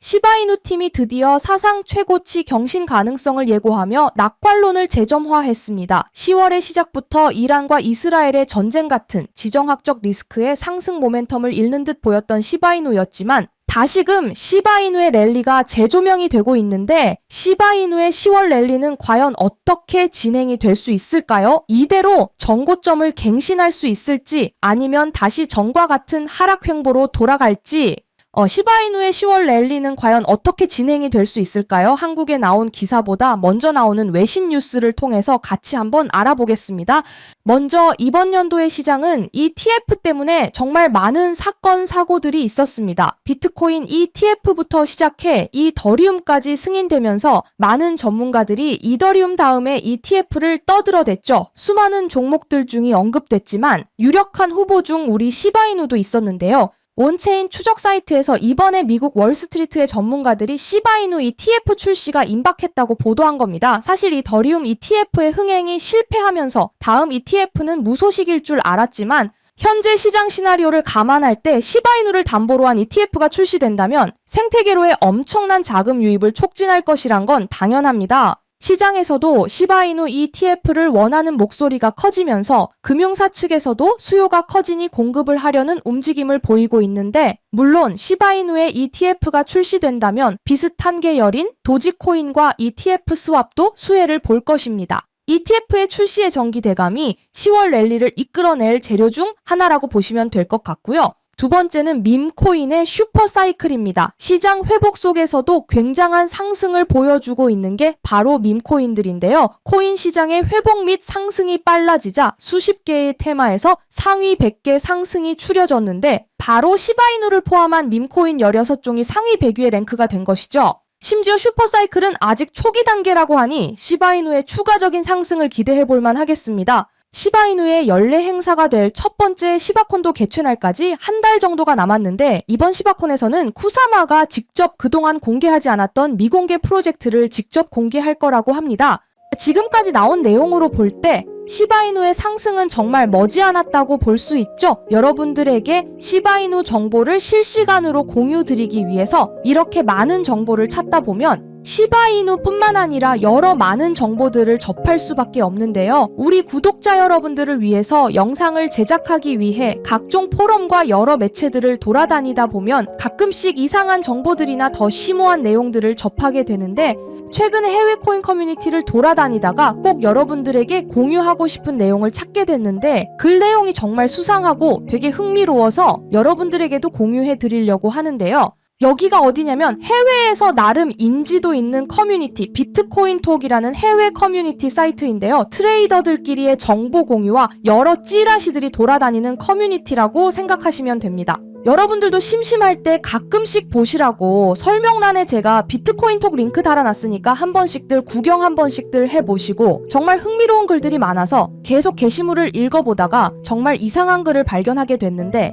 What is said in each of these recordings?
시바이누 팀이 드디어 사상 최고치 경신 가능성을 예고하며 낙관론을 재점화했습니다. 10월의 시작부터 이란과 이스라엘의 전쟁 같은 지정학적 리스크의 상승 모멘텀을 잃는 듯 보였던 시바이누였지만 다시금 시바이누의 랠리가 재조명이 되고 있는데 시바이누의 10월 랠리는 과연 어떻게 진행이 될 수 있을까요? 이대로 정고점을 갱신할 수 있을지 아니면 다시 전과 같은 하락 횡보로 돌아갈지 어, 시바이누의 10월 랠리는 과연 어떻게 진행이 될 수 있을까요? 한국에 나온 기사보다 먼저 나오는 외신 뉴스를 통해서 같이 한번 알아보겠습니다. 먼저 이번 연도의 시장은 ETF 때문에 정말 많은 사건, 사고들이 있었습니다. 비트코인 ETF부터 시작해 이더리움까지 승인되면서 많은 전문가들이 이더리움 다음에 ETF를 떠들어댔죠. 수많은 종목들 중이 언급됐지만 유력한 후보 중 우리 시바이누도 있었는데요. 온체인 추적 사이트에서 이번에 미국 월스트리트의 전문가들이 시바이누 ETF 출시가 임박했다고 보도한 겁니다. 사실 이 더리움 ETF의 흥행이 실패하면서 다음 ETF는 무소식일 줄 알았지만 현재 시장 시나리오를 감안할 때 시바이누를 담보로 한 ETF가 출시된다면 생태계로의 엄청난 자금 유입을 촉진할 것이란 건 당연합니다. 시장에서도 시바이누 ETF를 원하는 목소리가 커지면서 금융사 측에서도 수요가 커지니 공급을 하려는 움직임을 보이고 있는데 물론 시바이누의 ETF가 출시된다면 비슷한 계열인 도지코인과 ETF 스왑도 수혜를 볼 것입니다. ETF의 출시의 전기 대감이 10월 랠리를 이끌어낼 재료 중 하나라고 보시면 될 것 같고요. 두 번째는 밈코인의 슈퍼사이클입니다. 시장 회복 속에서도 굉장한 상승을 보여주고 있는 게 바로 밈코인들인데요. 코인 시장의 회복 및 상승이 빨라지자 수십 개의 테마에서 상위 100개 상승이 추려졌는데 바로 시바이누를 포함한 밈코인 16종이 상위 100위에 랭크가 된 것이죠. 심지어 슈퍼사이클은 아직 초기 단계라고 하니 시바이누의 추가적인 상승을 기대해 볼만 하겠습니다. 시바이누의 연례 행사가 될 첫 번째 시바콘도 개최 날까지 한 달 정도가 남았는데 이번 시바콘에서는 쿠사마가 직접 그동안 공개하지 않았던 미공개 프로젝트를 직접 공개할 거라고 합니다. 지금까지 나온 내용으로 볼 때 시바이누의 상승은 정말 머지않았다고 볼 수 있죠. 여러분들에게 시바이누 정보를 실시간으로 공유 드리기 위해서 이렇게 많은 정보를 찾다 보면 시바이누뿐만 아니라 여러 많은 정보들을 접할 수밖에 없는데요. 우리 구독자 여러분들을 위해서 영상을 제작하기 위해 각종 포럼과 여러 매체들을 돌아다니다 보면 가끔씩 이상한 정보들이나 더 심오한 내용들을 접하게 되는데 최근에 해외 코인 커뮤니티를 돌아다니다가 꼭 여러분들에게 공유하고 싶은 내용을 찾게 됐는데 글 내용이 정말 수상하고 되게 흥미로워서 여러분들에게도 공유해 드리려고 하는데요. 여기가 어디냐면 해외에서 나름 인지도 있는 커뮤니티 비트코인 톡이라는 해외 커뮤니티 사이트인데요. 트레이더들끼리의 정보 공유와 여러 찌라시들이 돌아다니는 커뮤니티라고 생각하시면 됩니다. 여러분들도 심심할 때 가끔씩 보시라고 설명란에 제가 비트코인 톡 링크 달아놨으니까 한 번씩들 구경 한 번씩들 해보시고 정말 흥미로운 글들이 많아서 계속 게시물을 읽어보다가 정말 이상한 글을 발견하게 됐는데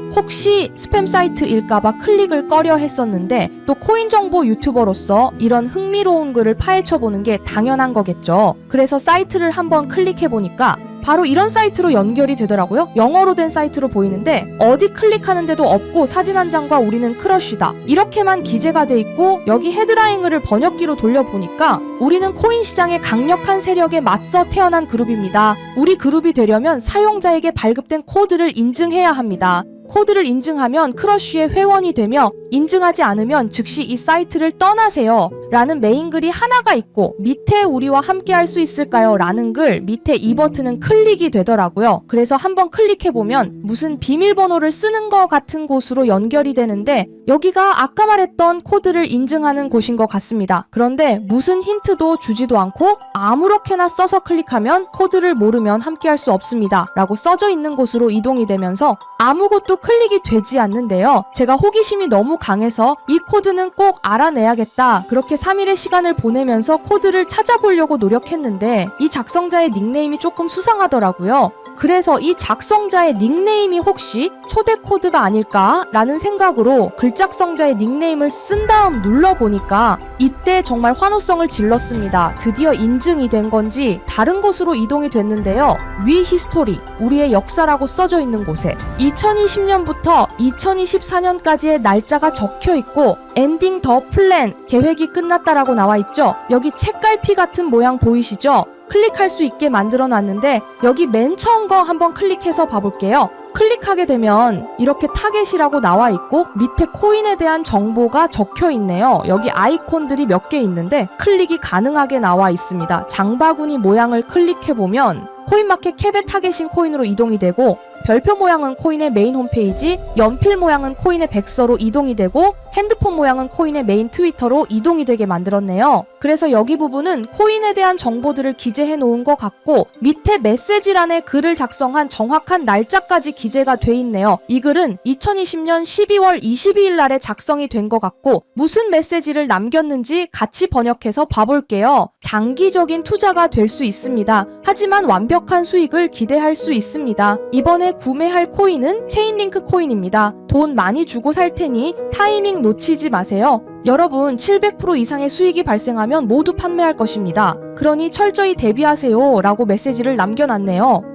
혹시 스팸 사이트일까봐 클릭을 꺼려 했었는데 또 코인 정보 유튜버로서 이런 흥미로운 글을 파헤쳐 보는 게 당연한 거겠죠. 그래서 사이트를 한번 클릭해 보니까 바로 이런 사이트로 연결이 되더라고요. 영어로 된 사이트로 보이는데 어디 클릭하는데도 없고 사진 한 장과 우리는 크러쉬다. 이렇게만 기재가 돼 있고 여기 헤드라인을 번역기로 돌려보니까 우리는 코인 시장의 강력한 세력에 맞서 태어난 그룹입니다. 우리 그룹이 되려면 사용자에게 발급된 코드를 인증해야 합니다. 코드를 인증하면 크러쉬의 회원이 되며 인증하지 않으면 즉시 이 사이트를 떠나세요. 라는 메인 글이 하나가 있고 밑에 우리와 함께 할 수 있을까요? 라는 글 밑에 이 버튼은 클릭이 되더라고요. 그래서 한번 클릭해보면 무슨 비밀번호를 쓰는 것 같은 곳으로 연결이 되는데 여기가 아까 말했던 코드를 인증하는 곳인 것 같습니다. 그런데 무슨 힌트도 주지도 않고 아무렇게나 써서 클릭하면 코드를 모르면 함께 할 수 없습니다. 라고 써져 있는 곳으로 이동이 되면서 아무것도 클릭이 되지 않는데요. 제가 호기심이 너무 강해서 이 코드는 꼭 알아내야겠다. 그렇게 3일의 시간을 보내면서 코드를 찾아보려고 노력했는데 이 작성자의 닉네임이 조금 수상하더라고요. 그래서 이 작성자의 닉네임이 혹시 초대 코드가 아닐까라는 생각으로 글작성자의 닉네임을 쓴 다음 눌러보니까 이때 정말 환호성을 질렀습니다. 드디어 인증이 된 건지 다른 곳으로 이동이 됐는데요. 위 히스토리, 우리의 역사라고 써져 있는 곳에 2020 년부터 2024년까지의 날짜가 적혀 있고 엔딩 더 플랜 계획이 끝났다라고 나와 있죠. 여기 책갈피 같은 모양 보이시죠? 클릭할 수 있게 만들어 놨는데 여기 맨 처음 거 한번 클릭해서 봐볼게요. 클릭하게 되면 이렇게 타겟이라고 나와 있고 밑에 코인에 대한 정보가 적혀 있네요. 여기 아이콘들이 몇 개 있는데 클릭이 가능하게 나와 있습니다. 장바구니 모양을 클릭해 보면 코인마켓 캡의 타겟인 코인으로 이동이 되고 별표 모양은 코인의 메인 홈페이지, 연필 모양은 코인의 백서로 이동이 되고 핸드폰 모양은 코인의 메인 트위터로 이동이 되게 만들었네요. 그래서 여기 부분은 코인에 대한 정보들을 기재해 놓은 것 같고 밑에 메시지란에 글을 작성한 정확한 날짜까지 기재가 돼 있네요. 이 글은 2020년 12월 22일 날에 작성이 된 것 같고 무슨 메시지를 남겼는지 같이 번역해서 봐볼게요. 장기적인 투자가 될 수 있습니다. 하지만 완벽한 수익을 기대할 수 있습니다. 이번에 구매할 코인은 체인링크 코인입니다. 돈 많이 주고 살 테니 타이밍 놓치지 마세요. 여러분, 700% 이상의 수익이 발생하면 모두 판매할 것입니다. 그러니 철저히 대비하세요. 라고 메시지를 남겨놨네요.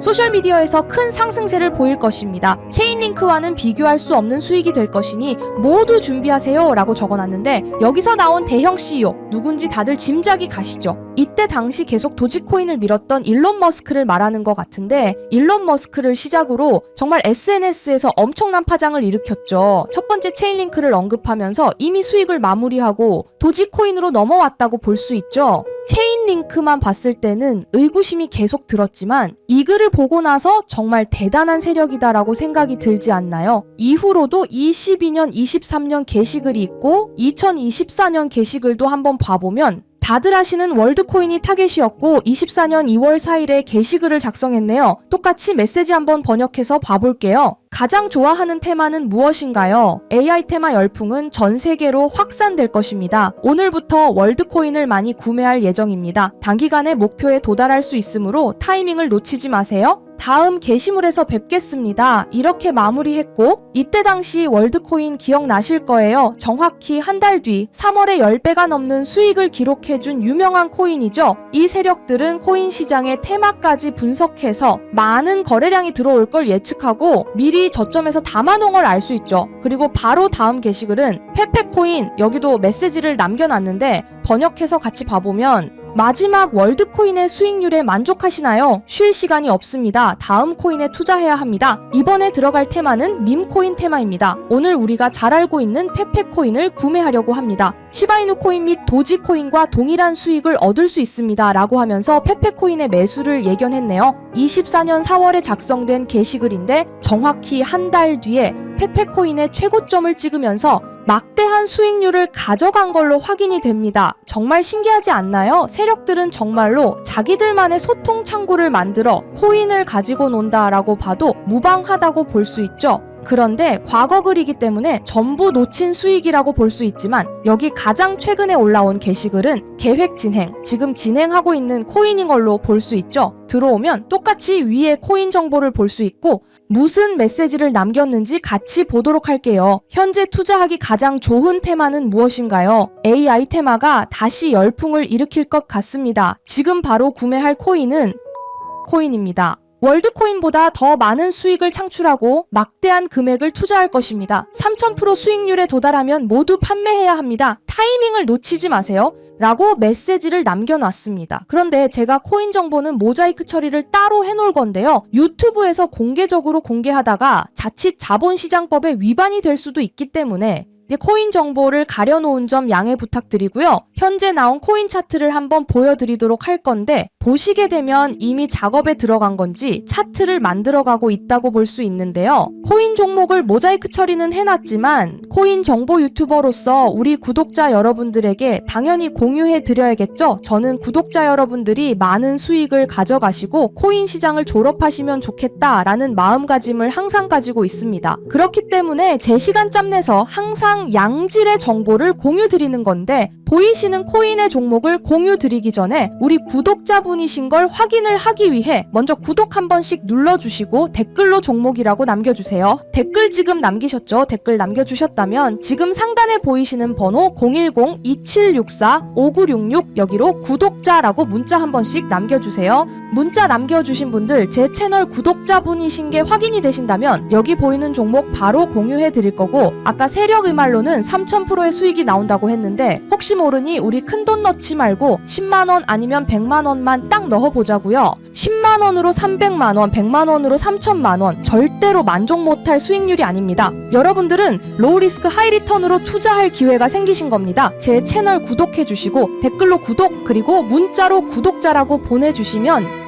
소셜미디어에서 큰 상승세를 보일 것입니다. 체인링크와는 비교할 수 없는 수익이 될 것이니 모두 준비하세요 라고 적어놨는데 여기서 나온 대형 CEO 누군지 다들 짐작이 가시죠? 이때 당시 계속 도지코인을 밀었던 일론 머스크를 말하는 것 같은데 일론 머스크를 시작으로 정말 SNS에서 엄청난 파장을 일으켰죠. 첫 번째 체인링크를 언급하면서 이미 수익을 마무리하고 도지코인으로 넘어왔다고 볼 수 있죠. 체인 링크만 봤을 때는 의구심이 계속 들었지만 이 글을 보고 나서 정말 대단한 세력이다라고 생각이 들지 않나요? 이후로도 22년, 23년 게시글이 있고 2024년 게시글도 한번 봐보면 다들 아시는 월드코인이 타겟이었고 24년 2월 4일에 게시글을 작성했네요. 똑같이 메시지 한번 번역해서 봐볼게요. 가장 좋아하는 테마는 무엇인가요? AI 테마 열풍은 전 세계로 확산될 것입니다. 오늘부터 월드코인을 많이 구매할 예정입니다. 단기간에 목표에 도달할 수 있으므로 타이밍을 놓치지 마세요. 다음 게시물에서 뵙겠습니다. 이렇게 마무리했고 이때 당시 월드코인 기억나실 거예요. 정확히 한 달 뒤 3월에 10배가 넘는 수익을 기록해준 유명한 코인이죠. 이 세력들은 코인 시장의 테마까지 분석해서 많은 거래량이 들어올 걸 예측하고 미리 저점에서 담아놓은 걸 알 수 있죠. 그리고 바로 다음 게시글은 페페코인 여기도 메시지를 남겨놨는데 번역해서 같이 봐보면 마지막 월드코인의 수익률에 만족하시나요? 쉴 시간이 없습니다. 다음 코인에 투자해야 합니다. 이번에 들어갈 테마는 밈코인 테마입니다. 오늘 우리가 잘 알고 있는 페페코인을 구매하려고 합니다. 시바이누 코인 및 도지 코인과 동일한 수익을 얻을 수 있습니다. 라고 하면서 페페코인의 매수를 예견했네요. 24년 4월에 작성된 게시글인데 정확히 한 달 뒤에 페페코인의 최고점을 찍으면서 막대한 수익률을 가져간 걸로 확인이 됩니다. 정말 신기하지 않나요? 세력들은 정말로 자기들만의 소통 창구를 만들어 코인을 가지고 논다라고 봐도 무방하다고 볼 수 있죠. 그런데 과거 글이기 때문에 전부 놓친 수익이라고 볼 수 있지만 여기 가장 최근에 올라온 게시글은 계획 진행, 지금 진행하고 있는 코인인 걸로 볼 수 있죠. 들어오면 똑같이 위에 코인 정보를 볼 수 있고 무슨 메시지를 남겼는지 같이 보도록 할게요. 현재 투자하기 가장 좋은 테마는 무엇인가요? AI 테마가 다시 열풍을 일으킬 것 같습니다. 지금 바로 구매할 코인은 코인입니다. 월드코인보다 더 많은 수익을 창출하고 막대한 금액을 투자할 것입니다. 3000% 수익률에 도달하면 모두 판매해야 합니다. 타이밍을 놓치지 마세요. 라고 메시지를 남겨놨습니다. 그런데 제가 코인 정보는 모자이크 처리를 따로 해놓을 건데요. 유튜브에서 공개적으로 공개하다가 자칫 자본시장법에 위반이 될 수도 있기 때문에 코인 정보를 가려놓은 점 양해 부탁드리고요. 현재 나온 코인 차트를 한번 보여드리도록 할 건데 보시게 되면 이미 작업에 들어간 건지 차트를 만들어가고 있다고 볼 수 있는데요. 코인 종목을 모자이크 처리는 해놨지만 코인 정보 유튜버로서 우리 구독자 여러분들에게 당연히 공유해 드려야겠죠. 저는 구독자 여러분들이 많은 수익을 가져가시고 코인 시장을 졸업하시면 좋겠다라는 마음가짐을 항상 가지고 있습니다. 그렇기 때문에 제 시간짬 내서 항상 양질의 정보를 공유 드리는 건데 보이시는 코인의 종목을 공유 드리기 전에 우리 구독자분이신 걸 확인을 하기 위해 먼저 구독 한 번씩 눌러주시고 댓글로 종목이라고 남겨주세요. 댓글 지금 남기셨죠? 댓글 남겨주셨다면 지금 상단에 보이시는 번호 010-2764-5966 여기로 구독자라고 문자 한 번씩 남겨주세요. 문자 남겨주신 분들 제 채널 구독자분이신 게 확인이 되신다면 여기 보이는 종목 바로 공유해 드릴 거고 아까 세력 의말로는 3000%의 수익이 나온다고 했는데 혹시 모르니 우리 큰 돈 넣지 말고 10만원 아니면 100만원만 딱 넣어보자고요. 10만원으로 300만원 100만원으로 3000만원 절대로 만족 못할 수익률이 아닙니다. 여러분들은 로우 리스크 하이 리턴으로 투자할 기회가 생기신 겁니다. 제 채널 구독해 주시고 댓글로 구독 그리고 문자로 구독자라고 보내주시면